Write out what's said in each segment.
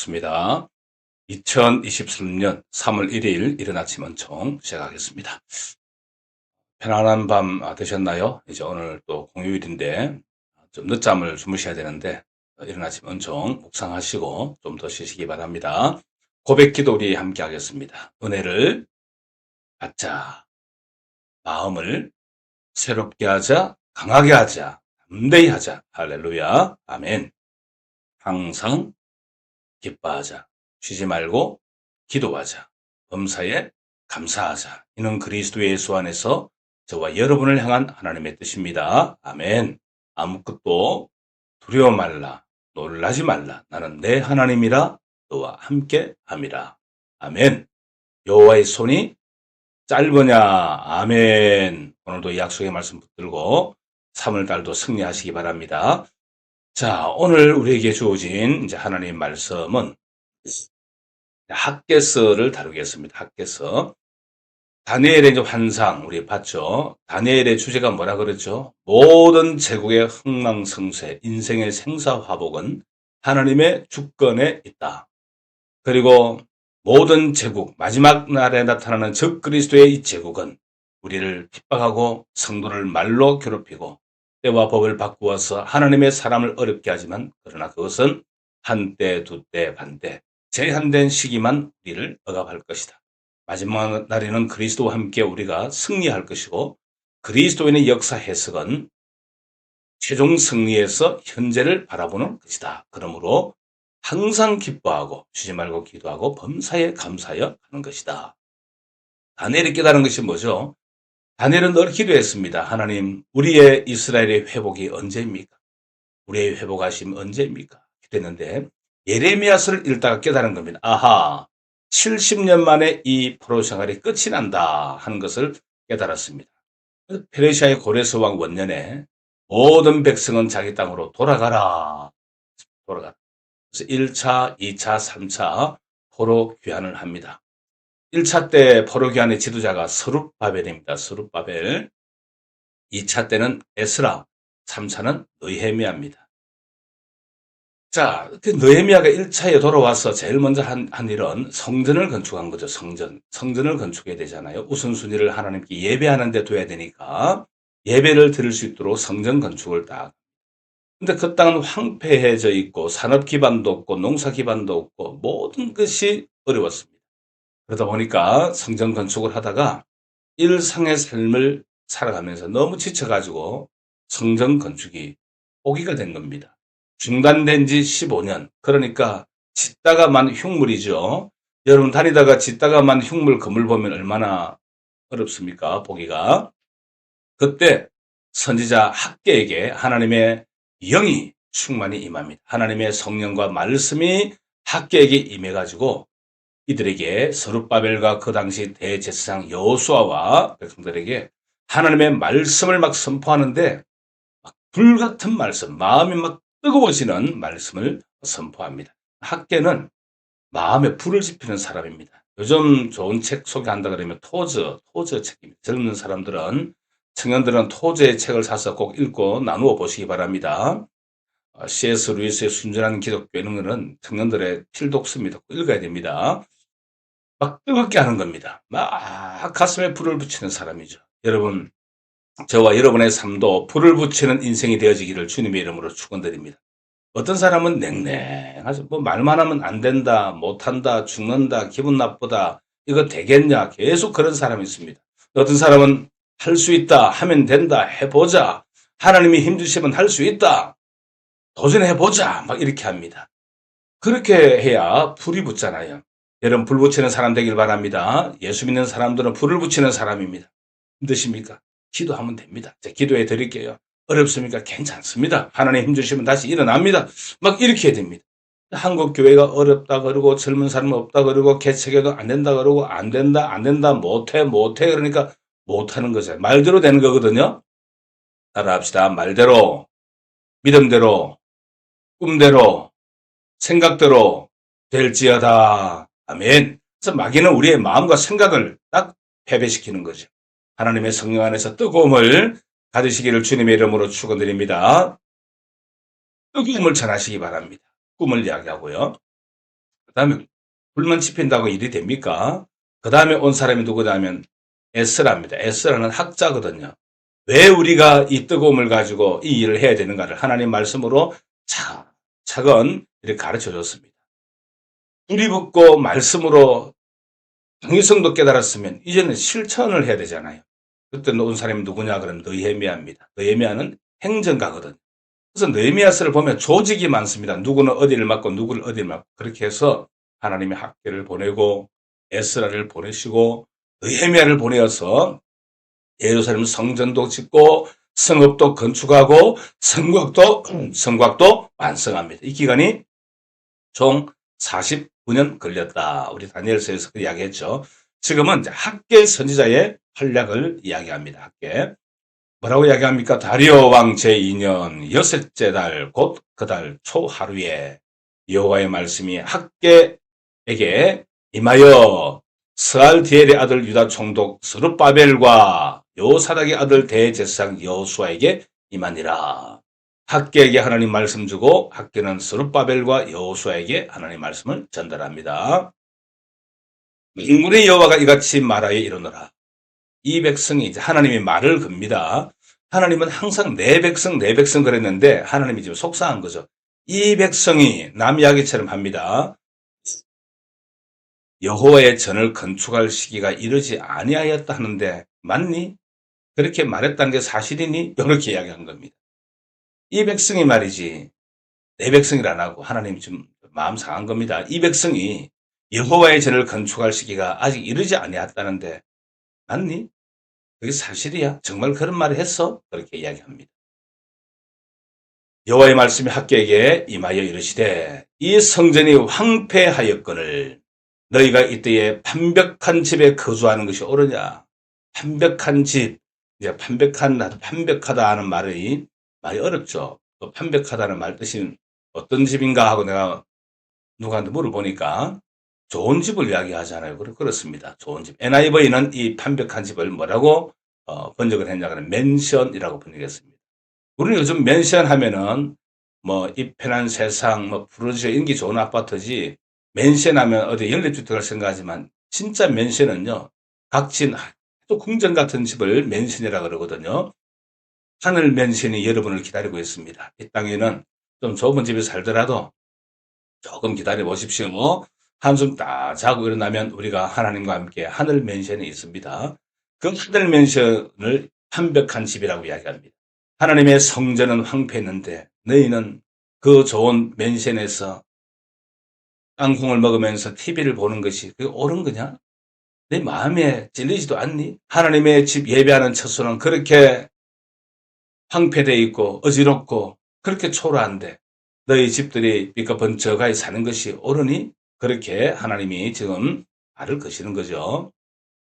반갑습니다. 2023년 3월 1일 이른 아침 은총 시작하겠습니다. 편안한 밤 아, 되셨나요? 이제 오늘 또 공휴일인데 좀 늦잠을 주무셔야 되는데 이른 아침 은총 묵상하시고 좀 더 쉬시기 바랍니다. 고백 기도 우리 함께 하겠습니다. 은혜를 받자. 마음을 새롭게 하자. 강하게 하자. 담대히 하자. 할렐루야. 아멘. 항상 기뻐하자. 쉬지 말고 기도하자. 범사에 감사하자. 이는 그리스도 예수 안에서 저와 여러분을 향한 하나님의 뜻입니다. 아멘. 아무것도 두려워 말라. 놀라지 말라. 나는 내 하나님이라 너와 함께 함이라. 아멘. 여호와의 손이 짧으냐. 아멘. 오늘도 약속의 말씀 붙들고 3월 달도 승리하시기 바랍니다. 자, 오늘 우리에게 주어진 이제 하나님 말씀은 학계서를 다루겠습니다. 학계서. 다니엘의 환상 우리 봤죠. 다니엘의 주제가 뭐라 그랬죠? 모든 제국의 흥망성쇠, 인생의 생사화복은 하나님의 주권에 있다. 그리고 모든 제국, 마지막 날에 나타나는 적 그리스도의 이 제국은 우리를 핍박하고 성도를 말로 괴롭히고 때와 법을 바꾸어서 하나님의 사람을 어렵게 하지만 그러나 그것은 한때, 두때, 반때 제한된 시기만 우리를 억압할 것이다. 마지막 날에는 그리스도와 함께 우리가 승리할 것이고 그리스도인의 역사 해석은 최종 승리에서 현재를 바라보는 것이다. 그러므로 항상 기뻐하고 쉬지 말고 기도하고 범사에 감사하여 하는 것이다. 다니엘이 깨달은 것이 뭐죠? 다니엘은 늘 기도했습니다. 하나님, 우리의 이스라엘의 회복이 언제입니까? 우리의 회복하심 언제입니까? 기도했는데 예레미야서를 읽다가 깨달은 겁니다. 아하, 70년 만에 이 포로 생활이 끝이 난다 하는 것을 깨달았습니다. 페르시아의 고레스 왕 원년에 모든 백성은 자기 땅으로 돌아가라. 돌아가라. 그래서 1차, 2차, 3차 포로 귀환을 합니다. 1차 때 포로 귀환의 지도자가 서룹바벨입니다. 서룹바벨. 2차 때는 에스라, 3차는 느헤미야입니다. 자, 그 느헤미야가 1차에 돌아와서 제일 먼저 한, 한 일은 성전을 건축한 거죠. 성전. 성전을 건축해야 되잖아요. 우선순위를 하나님께 예배하는 데 둬야 되니까 예배를 드릴 수 있도록 성전 건축을 딱. 근데 그 땅은 황폐해져 있고 산업 기반도 없고 농사 기반도 없고 모든 것이 어려웠습니다. 그러다 보니까 성전 건축을 하다가 일상의 삶을 살아가면서 너무 지쳐가지고 성전 건축이 포기가 된 겁니다. 중단된 지 15년. 그러니까 짓다가만 흉물이죠. 여러분 다니다가 짓다가만 흉물 그물 보면 얼마나 어렵습니까? 보기가. 그때 선지자 학계에게 하나님의 영이 충만히 임합니다. 하나님의 성령과 말씀이 학계에게 임해가지고 이들에게 서룻바벨과 그 당시 대제사장 여호수아와 백성들에게 하나님의 말씀을 막 선포하는데 막 불같은 말씀, 마음이 막 뜨거워지는 말씀을 선포합니다. 학계는 마음에 불을 지피는 사람입니다. 요즘 좋은 책 소개한다 그러면 토즈, 토즈 책입니다. 젊은 사람들은, 청년들은 토즈의 책을 사서 꼭 읽고 나누어 보시기 바랍니다. 어, C.S. 루이스의 순전한 기독교 이런 거는 청년들의 필독스입니다. 꼭 읽어야 됩니다. 막 뜨겁게 하는 겁니다. 막 가슴에 불을 붙이는 사람이죠. 여러분, 저와 여러분의 삶도 불을 붙이는 인생이 되어지기를 주님의 이름으로 축원드립니다. 어떤 사람은 냉랭하죠. 뭐 말만 하면 안 된다, 못한다, 죽는다, 기분 나쁘다, 이거 되겠냐? 계속 그런 사람이 있습니다. 어떤 사람은 할 수 있다, 하면 된다, 해보자. 하나님이 힘주시면 할 수 있다. 도전해보자. 막 이렇게 합니다. 그렇게 해야 불이 붙잖아요. 여러분, 불 붙이는 사람 되길 바랍니다. 예수 믿는 사람들은 불을 붙이는 사람입니다. 힘드십니까? 기도하면 됩니다. 자, 기도해 드릴게요. 어렵습니까? 괜찮습니다. 하나님 힘주시면 다시 일어납니다. 막 이렇게 해야 됩니다. 한국 교회가 어렵다 그러고 젊은 사람 없다 그러고 개척해도 안 된다 그러고 안 된다 안 된다 못해 못해 그러니까 못하는 거죠. 말대로 되는 거거든요. 따라합시다. 말대로 믿음대로 꿈대로 생각대로 될지어다. 아멘. 그래서 마귀는 우리의 마음과 생각을 딱 패배시키는 거죠. 하나님의 성령 안에서 뜨거움을 가지시기를 주님의 이름으로 축원드립니다. 뜨거움을 전하시기 바랍니다. 꿈을 이야기하고요. 그 다음에 불만 지핀다고 일이 됩니까? 그 다음에 온 사람이 누구냐면 에스라입니다. 에스라는 학자거든요. 왜 우리가 이 뜨거움을 가지고 이 일을 해야 되는가를 하나님 말씀으로 차 차근 이렇게 가르쳐 줬습니다. 불이 붙고 말씀으로 정의성도 깨달았으면 이제는 실천을 해야 되잖아요. 그때 온 사람이 누구냐 그러면 느헤미야입니다. 느헤미야는 행정가거든요. 그래서 느헤미야서를 보면 조직이 많습니다. 누구는 어디를 맡고 누구를 어디를 맡고 그렇게 해서 하나님의 학계를 보내고 에스라를 보내시고 느헤미야를 보내어서 예루살렘 성전도 짓고 성읍도 건축하고 성곽도 성곽도 완성합니다. 이 기간이 총 49년 걸렸다. 우리 다니엘서에서 그 이야기했죠. 지금은 학계 선지자의 활약을 이야기합니다. 학계. 뭐라고 이야기합니까? 다리오 왕 제2년 여섯째 달 곧 그 달 초하루에 여호와의 말씀이 학계에게 임하여 스알디엘의 아들 유다 총독 스룹바벨과 요사닥의 아들 대제사장 여호수아에게 임하니라. 학계에게 하나님 말씀 주고 학계는 스룹바벨과 여호수아에게 하나님 말씀을 전달합니다. 인군의 여호와가 이같이 말하여 이르노라. 이 백성이 이제 하나님이 말을 겁니다. 하나님은 항상 내 백성, 내 백성 그랬는데 하나님이 지금 속상한 거죠. 이 백성이 남 이야기처럼 합니다. 여호와의 전을 건축할 시기가 이르지 아니하였다 하는데 맞니? 그렇게 말했다는 게 사실이니? 이렇게 이야기한 겁니다. 이 백성이 말이지 내 백성이라 안 하고 하나님 좀 마음 상한 겁니다. 이 백성이 여호와의 전을 건축할 시기가 아직 이르지 아니했다는데 맞니? 그게 사실이야? 정말 그런 말을 했어? 그렇게 이야기합니다. 여호와의 말씀이 학교에게 임하여 이르시되 이 성전이 황폐하였거늘 너희가 이때에 판벽한 집에 거주하는 것이 옳으냐? 판벽한 집, 이제 판벽한, 판벽하다 하는 말이 말이 어렵죠. 그 판벽하다는 말 뜻이 어떤 집인가 하고 내가 누구한테 물어보니까 좋은 집을 이야기하잖아요. 그렇- 그렇습니다. 좋은 집. NIV는 이 판벽한 집을 뭐라고 어, 번역을 했냐 그러면 맨션이라고 번역했습니다. 우리는 요즘 맨션 하면은 뭐 이 편한 세상, 뭐 부르짖어 인기 좋은 아파트지 맨션 하면 어디 연립주택을 생각하지만 진짜 맨션은요 각진 또 궁전 같은 집을 맨션이라 그러거든요. 하늘 맨션이 여러분을 기다리고 있습니다. 이 땅에는 좀 좁은 집에 살더라도 조금 기다려 보십시오. 한숨 딱 자고 일어나면 우리가 하나님과 함께 하늘 맨션에 있습니다. 그 하늘 맨션을 완벽한 집이라고 이야기합니다. 하나님의 성전은 황폐했는데 너희는 그 좋은 맨션에서 땅콩을 먹으면서 TV를 보는 것이 그게 옳은 거냐? 내 마음에 찔리지도 않니? 하나님의 집 예배하는 처소는 그렇게 황폐되어 있고 어지럽고 그렇게 초라한데 너희 집들이 빛과 번쩍하게 사는 것이 옳으니? 그렇게 하나님이 지금 말을 거시는 거죠.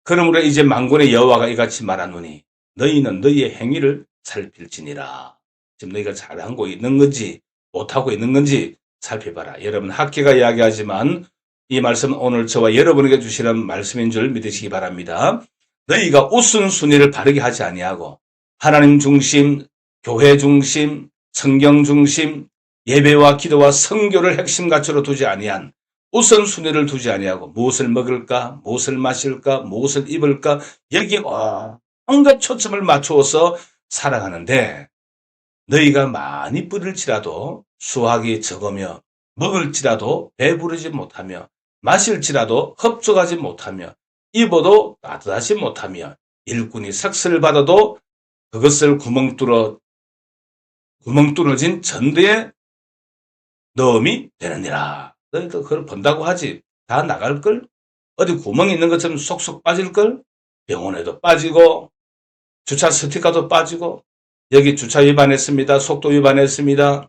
그러므로 이제 만군의 여호와가 이같이 말하노니 너희는 너희의 행위를 살필지니라. 지금 너희가 잘하고 있는 건지 못하고 있는 건지 살펴봐라. 여러분 학계가 이야기하지만 이 말씀은 오늘 저와 여러분에게 주시는 말씀인 줄 믿으시기 바랍니다. 너희가 우선순위를 바르게 하지 아니하고 하나님 중심, 교회 중심, 성경 중심, 예배와 기도와 성교를 핵심 가치로 두지 아니한 우선순위를 두지 아니하고 무엇을 먹을까, 무엇을 마실까, 무엇을 입을까 여기 온갖 초점을 맞추어서 살아가는데 너희가 많이 뿌릴지라도 수확이 적으며 먹을지라도 배부르지 못하며 마실지라도 흡족하지 못하며 입어도 따뜻하지 못하며 일꾼이 삭슬을 받아도 그것을 구멍 뚫어 구멍 뚫어진 전대에 넣음이 되느니라. 너희도 그걸 본다고 하지. 다 나갈 걸? 어디 구멍이 있는 것처럼 쏙쏙 빠질 걸? 병원에도 빠지고 주차 스티커도 빠지고 여기 주차 위반했습니다. 속도 위반했습니다.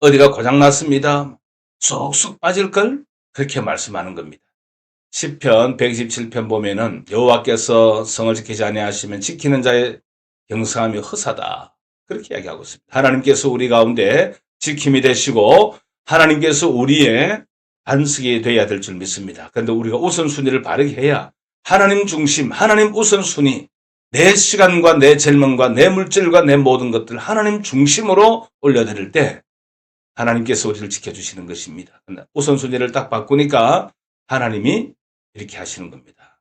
어디가 고장났습니다. 쏙쏙 빠질걸? 그렇게 말씀하는 겁니다. 10편 127편 보면은 여호와께서 성을 지키지 아니하시면 지키는 자의 경성함이 허사다. 그렇게 이야기하고 있습니다. 하나님께서 우리 가운데 지킴이 되시고 하나님께서 우리의 안식이 되어야 될 줄 믿습니다. 그런데 우리가 우선순위를 바르게 해야 하나님 중심, 하나님 우선순위, 내 시간과 내 젊음과 내 물질과 내 모든 것들 하나님 중심으로 올려드릴 때 하나님께서 우리를 지켜주시는 것입니다. 우선순위를 딱 바꾸니까 하나님이 이렇게 하시는 겁니다.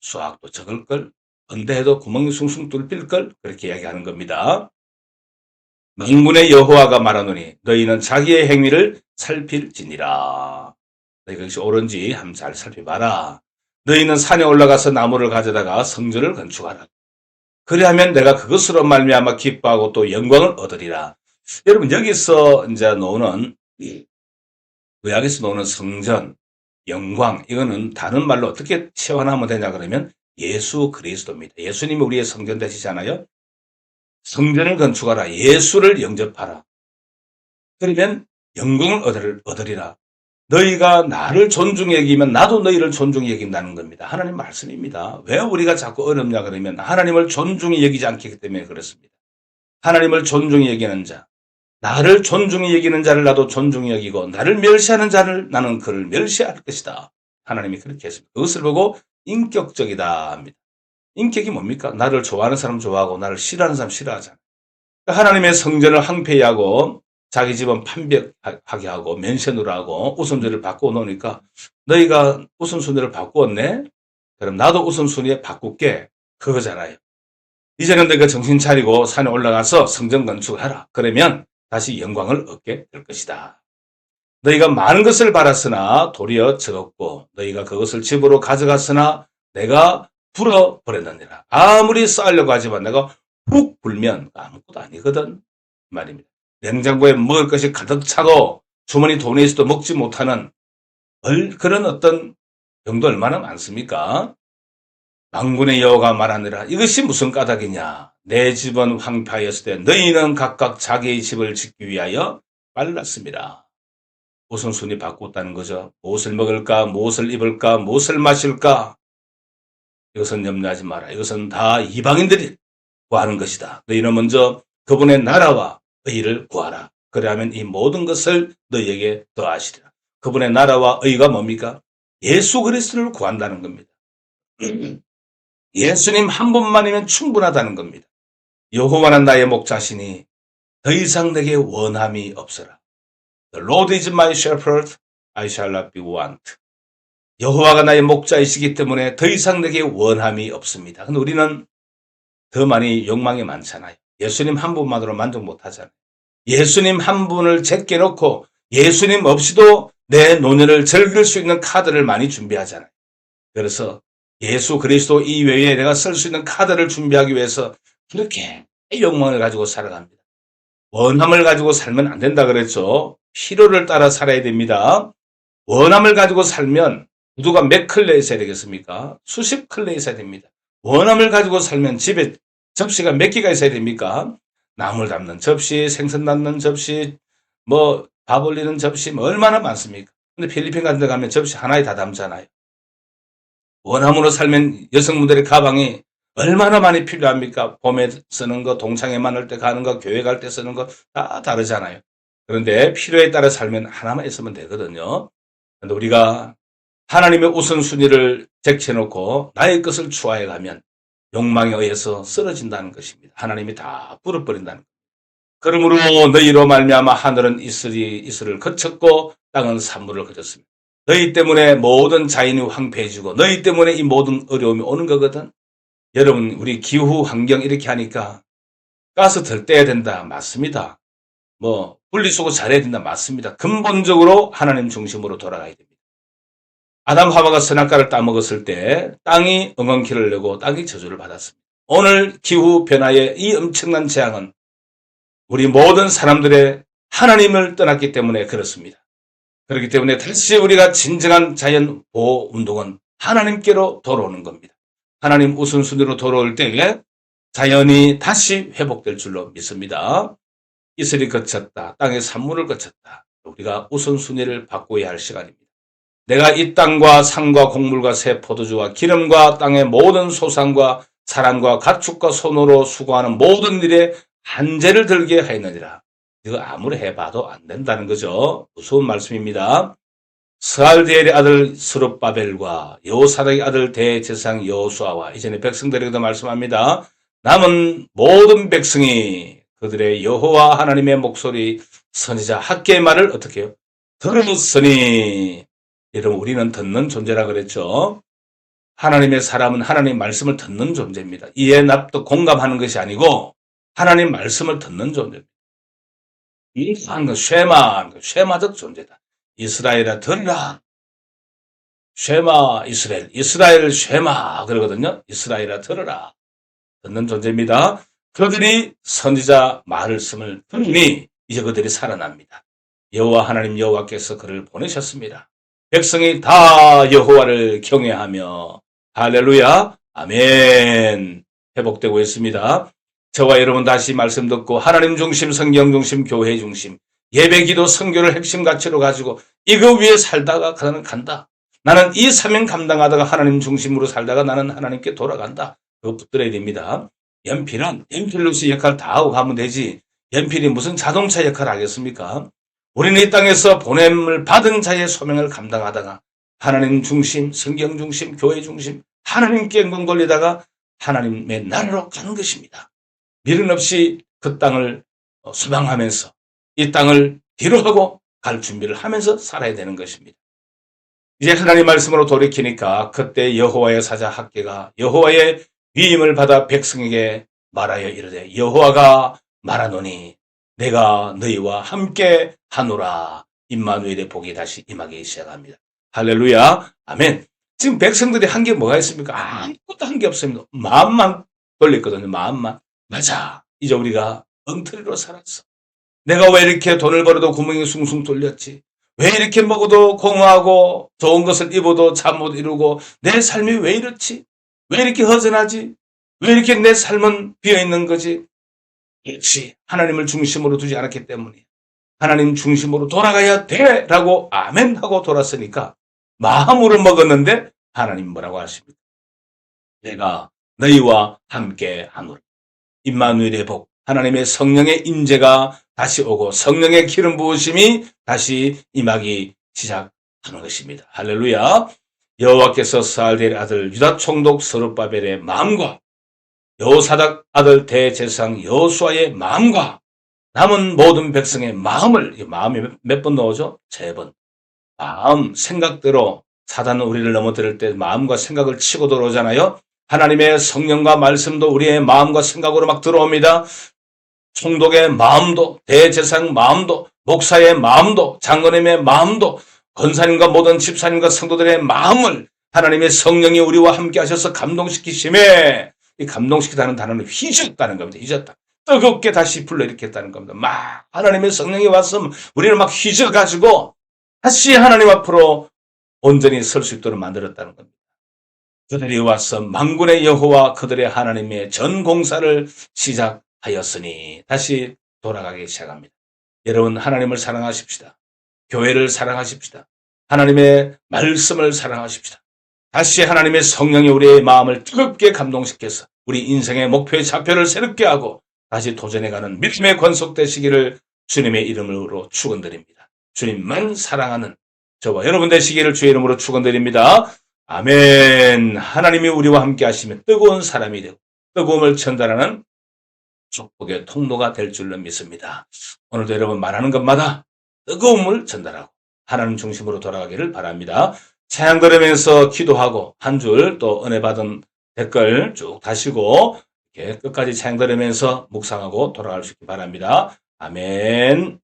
수학도 적을 걸, 언대해도 구멍이 숭숭 뚫릴 걸, 그렇게 이야기하는 겁니다. 망군의 여호와가 말하노니 너희는 자기의 행위를 살필지니라. 너희가 이것이 옳은지 한번 잘 살펴봐라. 너희는 산에 올라가서 나무를 가져다가 성전을 건축하라. 그리하면 내가 그것으로 말미암아 기뻐하고 또 영광을 얻으리라. 여러분 여기서 이제 노는 이 구약에서 노는 성전, 영광 이거는 다른 말로 어떻게 체환하면 되냐 그러면 예수 그리스도입니다. 예수님이 우리의 성전 되시잖아요. 성전을 건축하라. 예수를 영접하라. 그러면 영광을 얻을- 얻으리라. 너희가 나를 존중히 여기면 나도 너희를 존중히 여긴다는 겁니다. 하나님 말씀입니다. 왜 우리가 자꾸 어렵냐 그러면 하나님을 존중히 여기지 않기 때문에 그렇습니다. 하나님을 존중히 여기는 자, 나를 존중히 여기는 자를 나도 존중히 여기고 나를 멸시하는 자를 나는 그를 멸시할 것이다. 하나님이 그렇게 했습니다. 그것을 보고 인격적이다 합니다. 인격이 뭡니까? 나를 좋아하는 사람 좋아하고 나를 싫어하는 사람 싫어하잖아요. 그러니까 하나님의 성전을 황폐하고 자기 집은 판벽하게 하고 맨션으로 하고 우선순위를 바꾸어 놓으니까 너희가 우선순위를 바꾸었네? 그럼 나도 우선순위에 바꿀게. 그거잖아요. 이제는 너희가 정신 차리고 산에 올라가서 성전 건축하라. 그러면 다시 영광을 얻게 될 것이다. 너희가 많은 것을 바랐으나 도리어 적었고 너희가 그것을 집으로 가져갔으나 내가 불어버렸느니라. 아무리 쌓으려고 하지만 내가 훅 불면 아무것도 아니거든. 말입니다. 냉장고에 먹을 것이 가득 차고 주머니 돈이 있어도 먹지 못하는 얼- 그런 어떤 병도 얼마나 많습니까? 망군의 여호가 말하느라 이것이 무슨 까닭이냐? 내 집은 황폐하였을 때 너희는 각각 자기의 집을 짓기 위하여 빨랐습니다. 우선순위 바꿨다는 거죠. 무엇을 먹을까, 무엇을 입을까, 무엇을 마실까? 이것은 염려하지 마라. 이것은 다 이방인들이 구하는 것이다. 너희는 먼저 그분의 나라와 의를 구하라. 그래야면 이 모든 것을 너희에게 더하시리라. 그분의 나라와 의가 뭡니까? 예수 그리스도를 구한다는 겁니다. 예수님 한 분만이면 충분하다는 겁니다. 여호와는 나의 목자시니 더 이상 내게 원함이 없어라. The Lord is my shepherd, I shall not be want. 여호와가 나의 목자이시기 때문에 더 이상 내게 원함이 없습니다. 근데 우리는 더 많이 욕망이 많잖아요. 예수님 한 분만으로 만족 못 하잖아요. 예수님 한 분을 제껴놓고 예수님 없이도 내 노년을 즐길 수 있는 카드를 많이 준비하잖아요. 그래서 예수 그리스도 이외에 내가 쓸 수 있는 카드를 준비하기 위해서 그렇게 욕망을 가지고 살아갑니다. 원함을 가지고 살면 안 된다 그랬죠. 필요를 따라 살아야 됩니다. 원함을 가지고 살면 구두가 몇 클레 있어야 되겠습니까? 수십 클레 있어야 됩니다. 원함을 가지고 살면 집에 접시가 몇 개가 있어야 됩니까? 나물 담는 접시, 생선 담는 접시, 뭐 밥 올리는 접시 뭐 얼마나 많습니까? 근데 필리핀 같은 데 가면 접시 하나에 다 담잖아요. 원함으로 살면 여성분들의 가방이 얼마나 많이 필요합니까? 봄에 쓰는 거, 동창회 만날 때 가는 거, 교회 갈 때 쓰는 거 다 다르잖아요. 그런데 필요에 따라 살면 하나만 있으면 되거든요. 근데 우리가 하나님의 우선순위를 제쳐놓고 나의 것을 추하해 가면 욕망에 의해서 쓰러진다는 것입니다. 하나님이 다 불어버린다는 겁니다. 그러므로 너희로 말미암아 하늘은 이슬이 이슬을 거쳤고 땅은 산물을 거쳤습니다. 너희 때문에 모든 자연이 황폐해지고 너희 때문에 이 모든 어려움이 오는 거거든. 여러분 우리 기후 환경 이렇게 하니까 가스 덜 떼야 된다 맞습니다. 뭐 분리수거 잘해야 된다 맞습니다. 근본적으로 하나님 중심으로 돌아가야 됩니다. 아담 하와가 선악과를 따먹었을 때 땅이 엉겅퀴를 내고 땅이 저주를 받았습니다. 오늘 기후 변화의 이 엄청난 재앙은 우리 모든 사람들의 하나님을 떠났기 때문에 그렇습니다. 그렇기 때문에 다시 우리가 진정한 자연 보호 운동은 하나님께로 돌아오는 겁니다. 하나님 우선순위로 돌아올 때에 자연이 다시 회복될 줄로 믿습니다. 이슬이 거쳤다. 땅의 산물을 거쳤다. 우리가 우선순위를 바꿔야 할 시간입니다. 내가 이 땅과 산과 곡물과 새 포도주와 기름과 땅의 모든 소산과 사람과 가축과 손으로 수고하는 모든 일에 한재를 들게 하였느니라. 이거 아무리 해봐도 안 된다는 거죠. 무서운 말씀입니다. 스알디엘의 아들 스룹바벨과 여호사닥의 아들 대제상 여호수아와 이전에 백성들에게도 말씀합니다. 남은 모든 백성이 그들의 여호와 하나님의 목소리 선지자 학계의 말을 어떻게 해요? 들었으니 여러분 우리는 듣는 존재라 그랬죠. 하나님의 사람은 하나님 말씀을 듣는 존재입니다. 이해 납득 공감하는 것이 아니고 하나님 말씀을 듣는 존재입니다. 이한 건 쉐마, 쉐마적 존재다. 이스라엘아 들으라. 쉐마 이스라엘, 이스라엘 쉐마 그러거든요. 이스라엘아 들으라. 듣는 존재입니다. 그들이 선지자 말씀을 들으니 이제 그들이 살아납니다. 여호와 하나님 여호와께서 그를 보내셨습니다. 백성이 다 여호와를 경외하며 할렐루야 아멘 회복되고 있습니다. 저와 여러분 다시 말씀 듣고 하나님 중심, 성경 중심, 교회 중심, 예배 기도 선교를 핵심 가치로 가지고 이거 위에 살다가 나는 간다. 나는 이 사명 감당하다가 하나님 중심으로 살다가 나는 하나님께 돌아간다. 그거 붙들어야 됩니다. 연필은 연필로서 역할 다 하고 가면 되지. 연필이 무슨 자동차 역할을 하겠습니까? 우리는 이 땅에서 보냄을 받은 자의 소명을 감당하다가 하나님 중심, 성경 중심, 교회 중심, 하나님께 영광 돌리다가 하나님의 나라로 가는 것입니다. 미련 없이 그 땅을 어, 소망하면서 이 땅을 뒤로하고 갈 준비를 하면서 살아야 되는 것입니다. 이제 하나님 말씀으로 돌이키니까 그때 여호와의 사자 학계가 여호와의 위임을 받아 백성에게 말하여 이르되 여호와가 말하노니 내가 너희와 함께 하노라 임마누엘의 복이 다시 임하기 시작합니다. 할렐루야 아멘 지금 백성들이 한 게 뭐가 있습니까? 아무것도 한 게 없습니다. 마음만 돌렸거든요. 마음만. 맞아. 이제 우리가 엉터리로 살았어. 내가 왜 이렇게 돈을 벌어도 구멍이 숭숭 뚫렸지? 왜 이렇게 먹어도 공허하고 좋은 것을 입어도 잠 못 이루고 내 삶이 왜 이렇지? 왜 이렇게 허전하지? 왜 이렇게 내 삶은 비어 있는 거지? 역시 하나님을 중심으로 두지 않았기 때문이야. 하나님 중심으로 돌아가야 돼! 라고 아멘 하고 돌았으니까 마음으로 먹었는데 하나님 뭐라고 하십니까? 내가 너희와 함께 하노라. 임마누엘의 복, 하나님의 성령의 인재가 다시 오고 성령의 기름 부으심이 다시 임하기 시작하는 것입니다. 할렐루야. 여호와께서 스알델 아들 유다 총독 서룹바벨의 마음과 여호사닥 아들 대제상 여호수아의 마음과 남은 모든 백성의 마음을 이 마음이 몇번 나오죠? 세 번. 마음, 생각대로 사단은 우리를 넘어뜨릴 때 마음과 생각을 치고 들어오잖아요. 하나님의 성령과 말씀도 우리의 마음과 생각으로 막 들어옵니다. 총독의 마음도, 대제상 마음도, 목사의 마음도, 장로님의 마음도, 권사님과 모든 집사님과 성도들의 마음을 하나님의 성령이 우리와 함께 하셔서 감동시키심에 이 감동시키다는 단어는 휘젓다는 겁니다. 휘젓다. 뜨겁게 다시 불러일으켰다는 겁니다. 막 하나님의 성령이 와서 우리를 막 휘저가지고 다시 하나님 앞으로 온전히 설 수 있도록 만들었다는 겁니다. 그들이 와서 망군의 여호와 그들의 하나님의 전 공사를 시작 하였으니 다시 돌아가기 시작합니다. 여러분 하나님을 사랑하십시다. 교회를 사랑하십시다. 하나님의 말씀을 사랑하십시다. 다시 하나님의 성령이 우리의 마음을 뜨겁게 감동시켜서 우리 인생의 목표의 좌표를 새롭게 하고 다시 도전해가는 믿음의 권속 되시기를 주님의 이름으로 축원드립니다. 주님만 사랑하는 저와 여러분 되시기를 주의 이름으로 축원드립니다. 아멘. 하나님이 우리와 함께 하시면 뜨거운 사람이 되고 뜨거움을 전달하는 축복의 통로가 될 줄로 믿습니다. 오늘도 여러분 말하는 것마다 뜨거움을 전달하고 하나님 중심으로 돌아가기를 바랍니다. 찬양 들으면서 기도하고 한 줄 또 은혜 받은 댓글 쭉 다시고 이렇게 끝까지 찬양 들으면서 묵상하고 돌아갈 수 있기 바랍니다. 아멘.